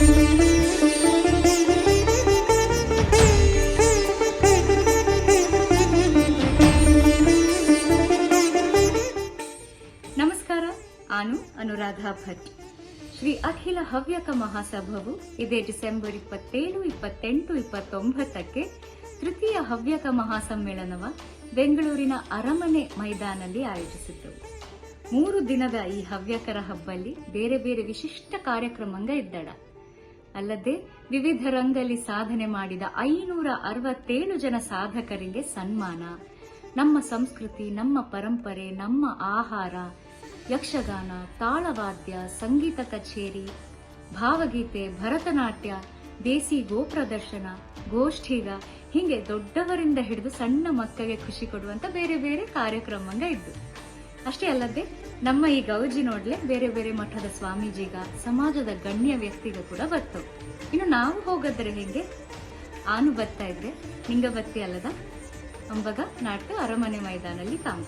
ನಮಸ್ಕಾರ ನಾನು ಅನುರಾಧ ಭಟ್. ಶ್ರೀ ಅಖಿಲ ಹವ್ಯಕ ಮಹಾಸಭವು ಇದೇ ಡಿಸೆಂಬರ್ ಇಪ್ಪತ್ತೇಳು, ಇಪ್ಪತ್ತೆಂಟು, ಇಪ್ಪತ್ತೊಂಬತ್ತಕ್ಕೆ ತೃತೀಯ ಹವ್ಯಕ ಮಹಾಸಮ್ಮೇಳನವ ಬೆಂಗಳೂರಿನ ಅರಮನೆ ಮೈದಾನದಲ್ಲಿ ಆಯೋಜಿಸಿದ್ದವು. ಮೂರು ದಿನದ ಈ ಹವ್ಯಕರ ಹಬ್ಬಲ್ಲಿ ಬೇರೆ ಬೇರೆ ವಿಶಿಷ್ಟ ಕಾರ್ಯಕ್ರಮಂಗ ಇದ್ದಡ ಅಲ್ಲದೆ ವಿವಿಧ ರಂಗಲ್ಲಿ ಸಾಧನೆ ಮಾಡಿದ ಐನೂರ ಅರವತ್ತೇಳು ಜನ ಸಾಧಕರಿಗೆ ಸನ್ಮಾನ. ನಮ್ಮ ಸಂಸ್ಕೃತಿ, ನಮ್ಮ ಪರಂಪರೆ, ನಮ್ಮ ಆಹಾರ, ಯಕ್ಷಗಾನ, ತಾಳವಾದ್ಯ, ಸಂಗೀತ ಕಚೇರಿ, ಭಾವಗೀತೆ, ಭರತನಾಟ್ಯ, ದೇಸಿ ಗೋಪ್ರದರ್ಶನ, ಗೋಷ್ಠಿಗ ಹೀಗೆ ದೊಡ್ಡವರಿಂದ ಹಿಡಿದು ಸಣ್ಣ ಮಕ್ಕಳಿಗೆ ಖುಷಿ ಕೊಡುವಂತ ಬೇರೆ ಬೇರೆ ಕಾರ್ಯಕ್ರಮಂಗ ಇದ್ದು. ಅಷ್ಟೇ ಅಲ್ಲದೆ, ನಮ್ಮ ಈ ಗೌಜಿ ನೋಡ್ಲೆ ಬೇರೆ ಬೇರೆ ಮಠದ ಸ್ವಾಮೀಜಿಗ, ಸಮಾಜದ ಗಣ್ಯ ವ್ಯಕ್ತಿಗ ಕೂಡ ಬರ್ತವು. ಇನ್ನು ನಾವು ಹೋಗದ್ರೆ ಹೇಗೆ? ಆನು ಬರ್ತಾ ಇದ್ರೆ ನಿಂಗ ಬತ್ತಿ ಅಲ್ಲದ ಅಂಬಗ ನಾಟಕ ಅರಮನೆ ಮೈದಾನಲ್ಲಿ ತಾಂಬ.